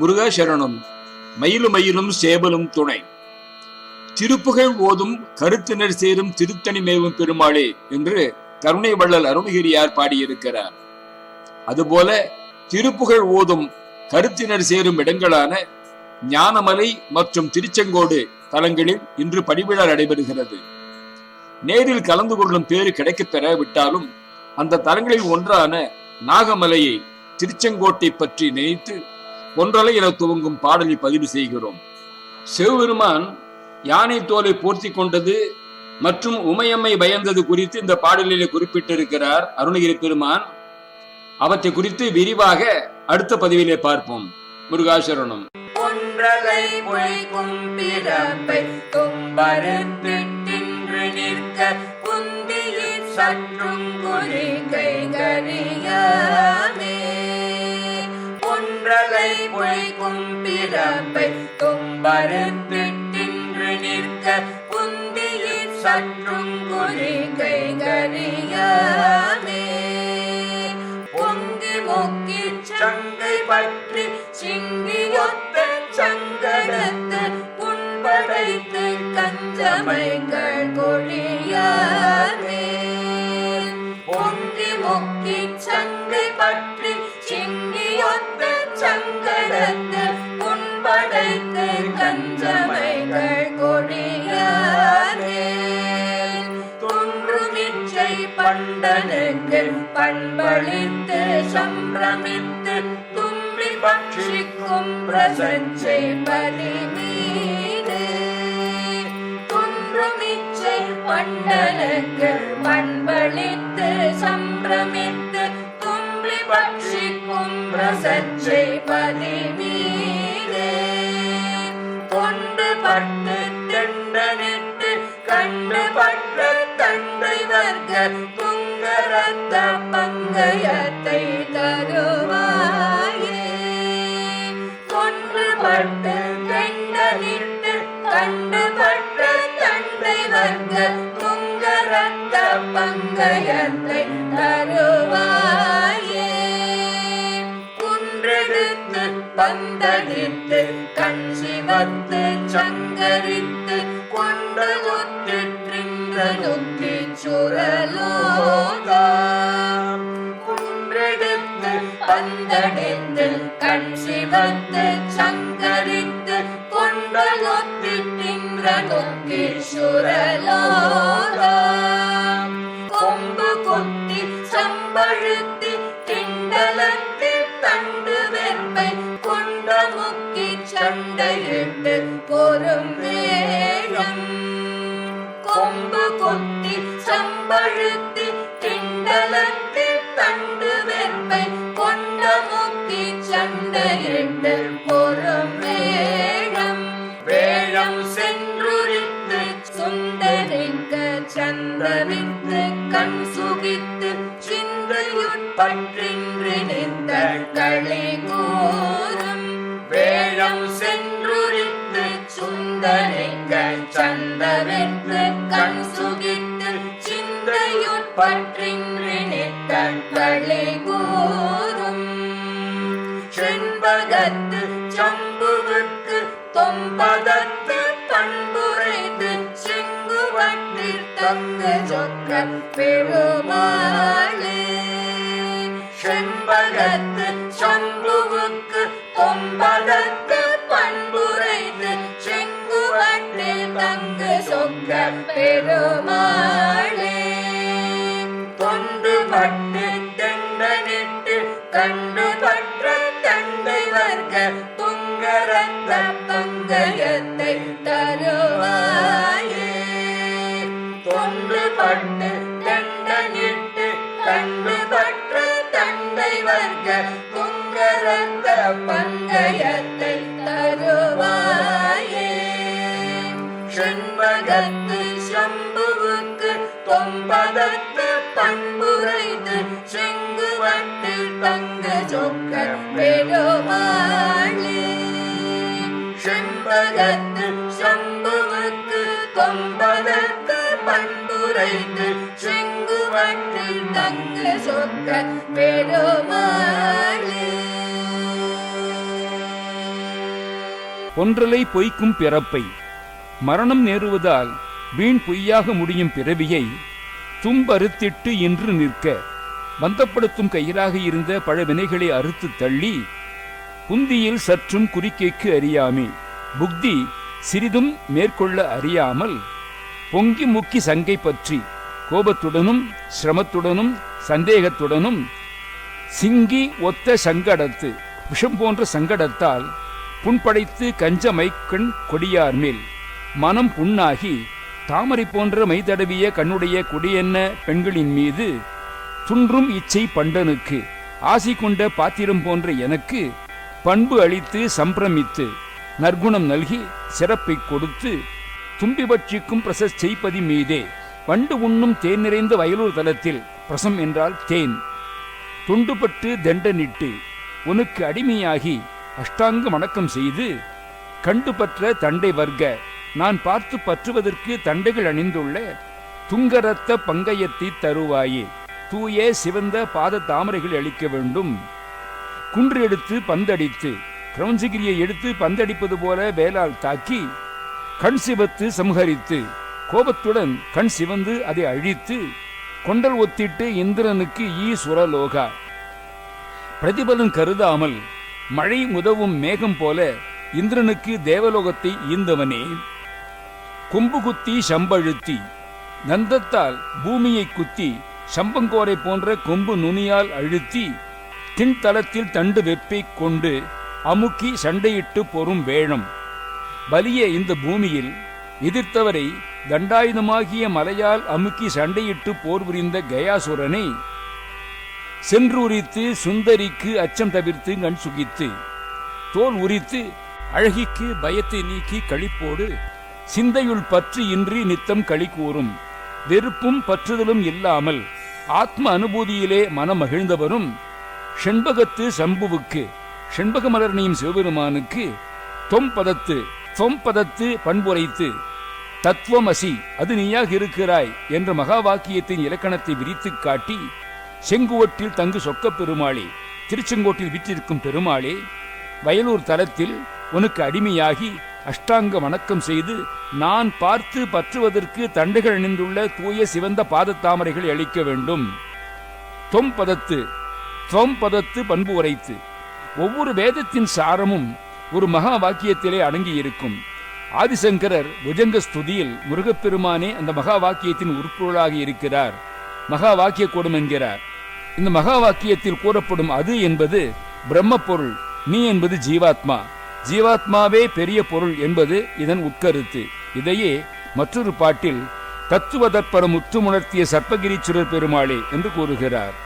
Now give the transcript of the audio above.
முருகாசரணம். மயிலும் மயிலும் சேவலும் துணை. திருப்புகழ் ஓதும் கருத்தினர் சேரும் திருத்தணி மேவும் பெருமாளே என்று கருணை வள்ளல் அருணகிரியார் பாடியிருக்கிறார். அதுபோல திருப்புகழ் ஓதும் கருத்தினர் சேரும் இடங்களான ஞானமலை மற்றும் திருச்செங்கோடு தலங்களில் இன்று படிவிழா நடைபெறுகிறது. நேரில் கலந்து கொள்ளும் பேறு கிடைக்கப் பெற விட்டாலும் அந்த தலங்களில் ஒன்றான நாகமலையை திருச்செங்கோட்டை பற்றி நினைத்து ஒன்றலை என துவங்கும் பாடலை பதிவு செய்கிறோம். சிவபெருமான் யானை தோலை போர்த்தி கொண்டது மற்றும் உமையம்மை பயந்தது குறித்து இந்த பாடலிலே குறிப்பிட்டிருக்கிறார் அருணகிரி பெருமான். அவற்றை குறித்து விரிவாக அடுத்த பதிவிலே பார்ப்போம். முருகாசரணம். ஒன்றலை பொய்க்கும் பிறப்பை தும்பருத்தின்று நிற்க சற்றும் குறி கைகரியாமே பொய்க்கும் பிறப்பை தும்பருத்தின்று நிற்க குந்தியில் சற்றும் குறி கைகரியாமே பொங்கி முக்கி சங்கை பட்டு பஞ்சமைகள் கஞ்சமைகள் துன்றுமிச்சை பண்டனுக்கு பண்பளித்து சம்பிரமித்து தும்பி பட்சிக்கும் பிரசஞ்சை பலிமீது. தொன்றுமிச்சை பண்டனுக்கு பண்பளித்து சம்பிரமித்து தும்பி பட்சிக்கும் பிரசஞ்சை பட்டு தண்டனிட்டு கண்டு பற்ற தந்தை வர்க்க துங்கரத்த பங்கயத்தை தருவாயே கொன்று பட்டு தண்டனிட்டு கண்டு பற்ற தந்தை வர்க்க துங்கரத்த பங்கயத்தை தருவாயே குன்றெடுத்து பந்தடித்து கண் சிவத்து சங்கரித்து கொண்டு ஒத்திற்றின்ற நுக்கி சுரலோகம் குன்றெடுத்து பந்தடித்து கண் சிவந்து சங்கரித்து கொண்டு ஒத்திற்றின்ற நுக்கி சுரலோகம் சம்பழுத்தி கிண்டலத்தி தண்டு வெப்பை கொண்ட முக்கி சண்டையிட்டு பொறும் வேடம். வேடம் சென்றுரித்து சுந்தரிக்க சந்தரித்து கண் சுகித்து சிந்தையுட்பற்றின்றி நின்ற களி கூறும். வேடம் சென்றுரித்து சுந்தரிக்க சந்தரித்து கண் சிந்தையுட்பற்றின்று நின்ற களி கூறும். செண்பகத்து சம்புவுக்கு தொம்பதத்து பண்புரைத்து செங்குவட்டில் தங்கு சொக்க பெருமாளே. செண்பகத்து சம்புவுக்கு தொம்பதத்து பண்புரைத்து செங்குவட்டில் தங்கு சொக்க பெருமாளே. பட்டு தெண்டனிட்டு கண்டு பற்ற தந்தை வர்க்க துங்கரத்த பங்கயத்தை தருவாயே. தொண்டு பட்டு தெண்டனிட்டு கண்டு பற்ற தந்தை வர்க்க துங்கரத்த பங்கயத்தை தருவாயே. செண்பகத்து சம்புவுக்கு தொம்பதத்து செண்பகத்து சம்புவுக்கு தொம்பதத்து பண்புரைத்து செங்குவட்டில் தங்கு சொக்க பெருமாளே. ஒன்றலை பொய்க்கும் பிறப்பை மரணம் நேருவதால் வீண் பொய்யாக முடியும் பிறவியை தும்பறுத்திட்டு இன்று நிற்க பந்தப்படுத்தும் கயிறாக இருந்த பழவினைகளை அறுத்து தள்ளி புந்தியில் சற்றும் குறிக்கைக்கு அறியாமே. புக்தி சிறிதும் மேற்கொள்ள அறியாமல் பொங்கி முக்கி சங்கை பற்றி கோபத்துடனும் சிரமத்துடனும் சந்தேகத்துடனும் சிங்கி ஒத்த சங்கடத்து விஷம் போன்ற சங்கடத்தால் புண்படைத்து கஞ்ச மைக்கண் கொடியார் மேல் மனம் புண்ணாகி தாமரை போன்ற மைதடவிய கண்ணுடைய கொடியென்ன பெண்களின் மீது துன்றும் இச்சை பண்டனுக்கு ஆசி கொண்ட பாத்திரம் போன்ற எனக்கு பண்பு அளித்து சம்பிரமித்து நற்குணம் நல்கி சிறப்பை கொடுத்து தும்பி பட்சிக்கும் பிரசஸ் செய்ப்பதி மீதே. வண்டு உண்ணும் தேன் நிறைந்த வயலூர் தலத்தில் பிரசம் என்றால் தேன். துண்டுபட்டு தண்டனிட்டு உனக்கு அடிமையாகி அஷ்டாங்க வணக்கம் செய்து கண்டு பற்ற தண்டை வர்க்க நான் பார்த்து பற்றுவதற்கு தண்டைகள் அணிந்துள்ள துங்கரத்த பங்கயத்தை தருவாயே. தூய சிவந்த பாத தாமரைகள் அளிக்க வேண்டும். குன்று எடுத்து பந்தடித்து கிரௌஞ்சிகிரியை எடுத்து பந்தடிப்பது போல வேலால் தாக்கி கண் சிவத்து சம்ஹரித்து கோபத்துடன் கண் சிவந்து அதை அழித்து கொண்டல் ஒத்திட்டு இந்திரனுக்கு ஈ சுரலோகா. பிரதிபலன் கருதாமல் மழை உதவும் மேகம் போல இந்திரனுக்கு தேவலோகத்தை ஈந்தவனே. கொம்பு குத்தி சம்பழுத்தி நந்தத்தால் பூமியை குத்தி சம்பங்கோரை போன்ற கொம்பு நுனியால் அழுத்தி தின்தளத்தில் தண்டு வெப்பை கொண்டு அமுக்கி சண்டையிட்டு பொறும் வேழம் வலிய இந்த பூமியில் எதிர்த்தவரை தண்டாயுதமாகிய மலையால் அமுக்கி சண்டையிட்டு போர் புரிந்த கயாசுரனை சென்று உரித்து சுந்தரிக்கு அச்சம் தவிர்த்து கண் சுகித்து தோல் உரித்து அழகிக்கு பயத்தை நீக்கி களிப்போடு சிந்தையுள் பற்று இன்றி நித்தம் களி கூறும். வெறுப்பும் பற்றுதலும் இல்லாமல் ஆத்ம அனுபூதியிலே மனம் மகிழ்ந்தவரும் செண்பகத்து சம்புவுக்கு செண்பக சிவபெருமானுக்கு தொம்பதத்து தொம்பதத்து பண்புரைத்து தத்துவமசி அது நீயாக இருக்கிறாய் என்ற மகா வாக்கியத்தின் இலக்கணத்தை விரித்து காட்டி செங்குவட்டில் தங்கு சொக்கப் பெருமாளே திருச்செங்கோட்டில் விற்றிருக்கும் பெருமாளே வயலூர் தலத்தில் உனக்கு அடிமையாகி அஷ்டாங்க வணக்கம் செய்து நான் பார்த்து பற்றுவதற்கு தண்டுகள் அணிந்துள்ள தூய சிவந்த பாதத்தாமரைகளை அளிக்க வேண்டும். தொம்பதத்து தொம்பதத்து பண்பு உரைத்து ஒவ்வொரு வேதத்தின் சாரமும் ஒரு மகா வாக்கியத்திலே அடங்கியிருக்கும். ஆதிசங்கரர் புஜங்க ஸ்துதியில் முருகப்பெருமானே அந்த மகா வாக்கியத்தின் உட்பொருளாக இருக்கிறார். மகா வாக்கிய கூடம் என்கிறார். இந்த மகா வாக்கியத்தில் கூறப்படும் அது என்பது பிரம்ம பொருள் நீ என்பது ஜீவாத்மா. ஜீவாத்மாவே பெரிய பொருள் என்பது இதன் உட்கருத்து. இதையே மற்றொரு பாட்டில் தத்துவதற்பரம் உற்றுமுணர்த்திய சர்ப்பகிரீச்சுரர் பெருமாளே என்று கூறுகிறார்.